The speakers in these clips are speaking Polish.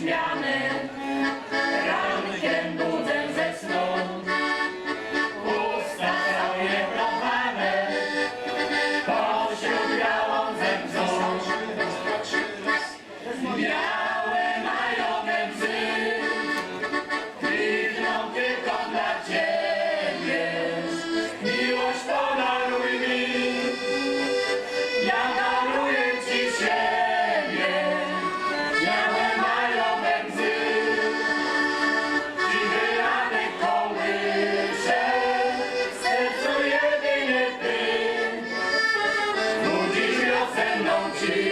nieśmiany. Jesus.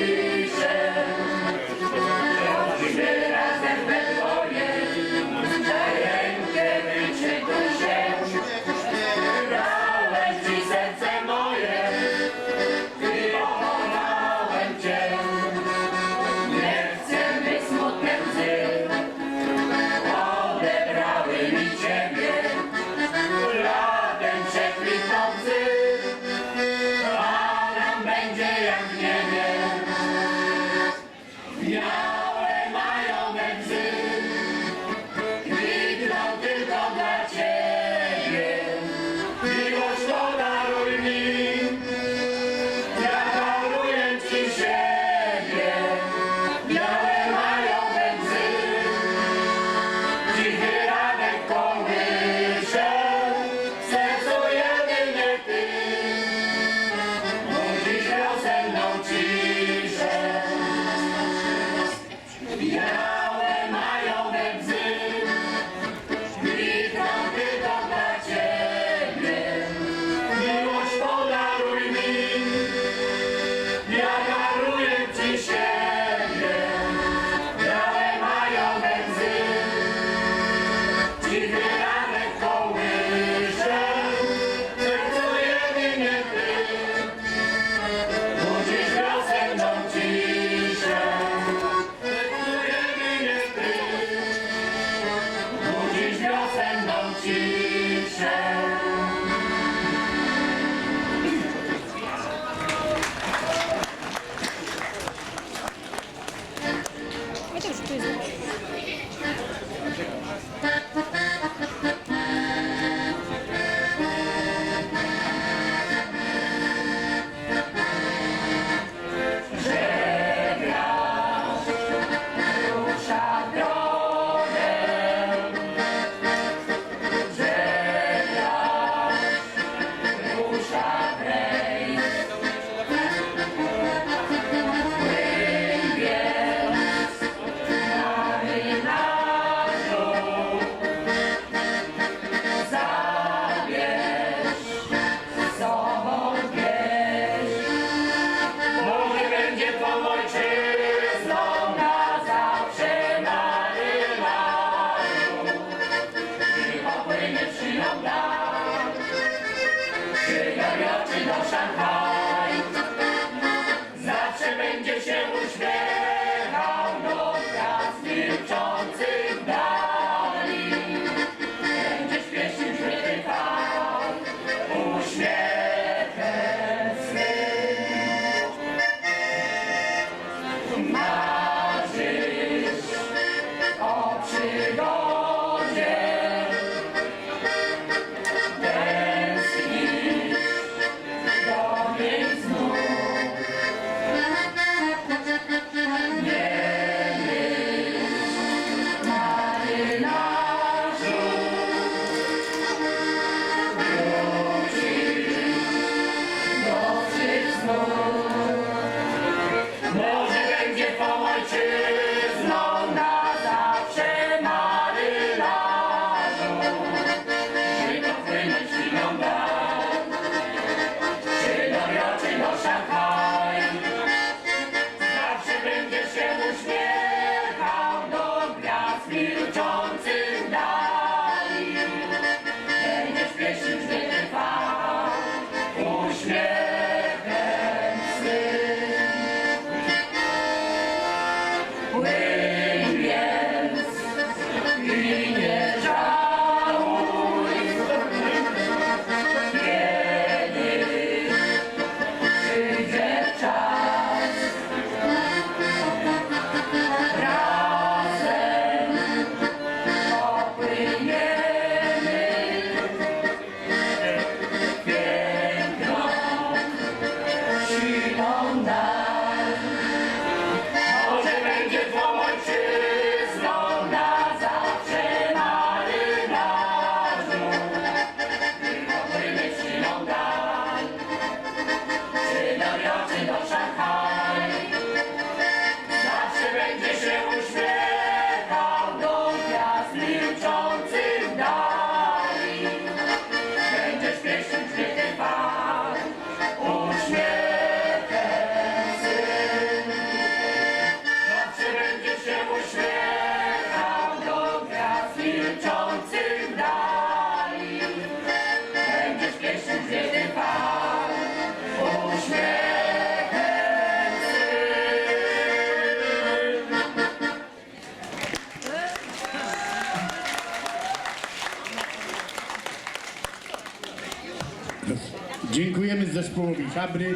zespołowi Szabry,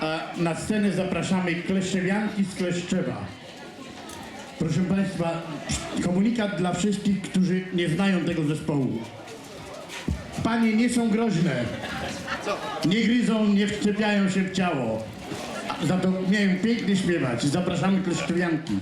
a na scenę zapraszamy Kleszewianki z Kleszczewa. Proszę Państwa, komunikat dla wszystkich, którzy nie znają tego zespołu. Panie nie są groźne. Nie gryzą, nie wczepiają się w ciało. Za to umieją pięknie śpiewać. Zapraszamy Kleszczewianki.